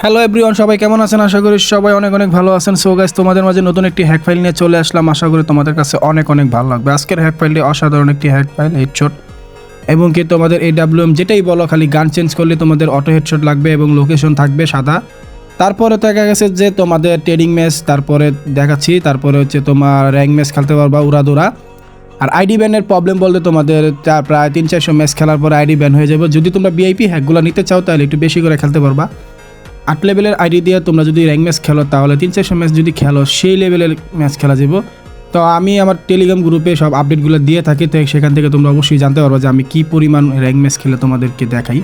Hello everyone সবাই কেমন আছেন? আশা করি সবাই অনেক অনেক ভালো আছেন। সো গাইস তোমাদের মাঝে নতুন একটি হ্যাক ফাইল নিয়ে চলে আসলাম। আশা করি তোমাদের কাছে অনেক অনেক ভালো লাগবে। আজকের হ্যাক ফাইলটি অসাধারণ একটি হ্যাক ফাইল হেডশট এবং কি তোমাদের এই ডাব্লিউএম যেটাই বলো, খালি গান চেঞ্জ করলে তোমাদের অটো হেডশট লাগবে এবং লোকেশন থাকবে সাদা। তারপরে দেখা গেছে যে তোমাদের ট্রেডিং ম্যাচ তারপরে দেখাচ্ছি, তারপরে হচ্ছে তোমার র্যাঙ্ক ম্যাচ খেলতে পারবা উড়াদুরা। আর আইডি ব্যানের প্রবলেম বলতে তোমাদের প্রায় তিন চারশো ম্যাচ খেলার পরে আইডি ব্যান হয়ে যাবে। যদি তোমরা বিআইপি হ্যাকগুলো নিতে চাও, তাহলে একটু বেশি করে খেলতে পারবা। আট লেভেলের আইডি দিয়ে তোমরা যদি র্যাঙ্ক ম্যাচ খেলো, তাহলে তিন চারশো ম্যাচ যদি খেলো, সেই লেভেলের ম্যাচ খেলা যাব তো আমি আমার টেলিগ্রাম গ্রুপে সব আপডেটগুলো দিয়ে থাকি, তো সেখান থেকে তোমরা অবশ্যই জানতে পারব যে আমি কী পরিমাণ র্যাঙ্ক ম্যাচ খেলে তোমাদেরকে দেখাই।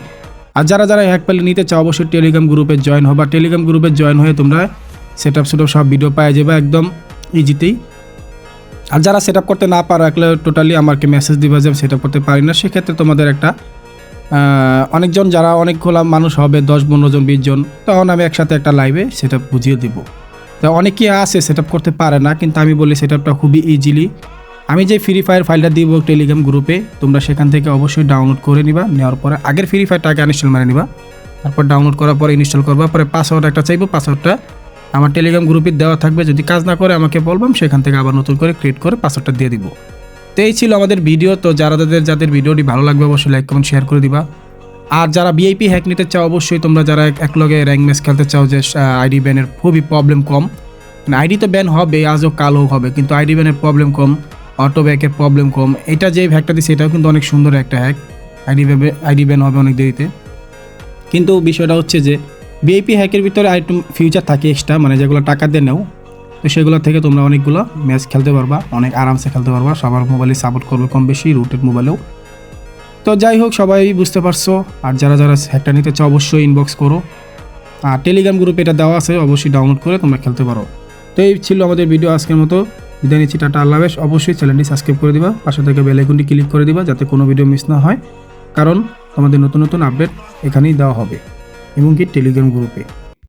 আর যারা যারা হ্যাক পেলে নিতে চাও, অবশ্যই টেলিগ্রাম গ্রুপে জয়েন হবা। টেলিগ্রাম গ্রুপে জয়েন হয়ে তোমরা সেট আপ সেট সব ভিডিও পাওয়া যাবে একদম ইজিতেই আর যারা সেট করতে না পারো, একলে টোটালি আমাকে মেসেজ দিবা যে সেট করতে পারি না, সেক্ষেত্রে তোমাদের একটা অনেকজন যারা অনেকগুলো মানুষ হবে, দশ, পনেরো জন, বিশ জন, তখন আমি একসাথে একটা লাইভে সেট বুঝিয়ে দিব। তো অনেকেই আছে সেট করতে পারে না, কিন্তু আমি বলি সেট খুবই ইজিলি আমি যে ফ্রি ফায়ার ফাইলটা দিব টেলিগ্রাম গ্রুপে তোমরা সেখান থেকে অবশ্যই ডাউনলোড করে নিবা, নেওয়ার পরে আগের ফ্রি ফায়ারটাকে আনইনস্টল মারে নিবা। তারপর ডাউনলোড করার পরে ইনস্টল করবা, পরে পাসওয়ার্ড একটা চাইব পাসওয়ার্ডটা আমার টেলিগ্রাম গ্রুপে দেওয়া থাকবে। যদি কাজ না করে আমাকে বলবাম সেখান থেকে আবার নতুন করে ক্রিয়েট করে পাসওয়ার্ডটা দিয়ে দিব। তো এই ছিল আমাদের ভিডিও, তো যারা যাদের যাদের ভিডিওটি ভালো লাগবে, অবশ্যই লাইক কমেন্ট শেয়ার করে দিবা। আর যারা বিআইপি হ্যাক নিতে চাও, অবশ্যই তোমরা যারা এক- একলগে র্যাঙ্ক ম্যাচ খেলতে চাও, যে আইডি ব্যানের খুবই প্রবলেম কম। মানে আইডি তো ব্যান হবে আজও কালও হবে, কিন্তু আইডি ব্যানের প্রবলেম কম অটো ব্যাকের প্রবলেম কম। এটা যে হ্যাকটা দিচ্ছে এটাও কিন্তু অনেক সুন্দর একটা হ্যাক আইডি আইডি ব্যান হবে অনেক দেরিতে। কিন্তু বিষয়টা হচ্ছে যে বিআইপি হ্যাকের ভিতরে আইটেম ফিউচার থাকে এক্সট্রা মানে যেগুলো টাকা দিয়ে নাও তো সেগুলো থেকে তোমরা অনেকগুলো ম্যাচ খেলতে পারবা, অনেক আরামসে খেলতে পারবা, সবার মোবাইলে সাপোর্ট করবে কম বেশি রুটেড মোবাইলেও তো যাই হোক, সবাই বুঝতে পারছ, আর যারা যারা হ্যাকটা নিতে চাও অবশ্যই ইনবক্স করো। আর টেলিগ্রাম গ্রুপে এটা দেওয়া আছে, অবশ্যই ডাউনলোড করে তোমরা খেলতে পারো। তো এই ছিল আমাদের ভিডিও আজকের মতো। বিদায় নিচ্ছি, টাটা, আল্লাহ। অবশ্যই চ্যানেলটি সাবস্ক্রাইব করে দিবা, পাশে থেকে বেল আইকনটি ক্লিক করে দিবা, যাতে কোনো ভিডিও মিস না হয়। কারণ, তোমাদের নতুন নতুন আপডেট এখানেই দেওয়া হবে, এবং কি টেলিগ্রাম গ্রুপে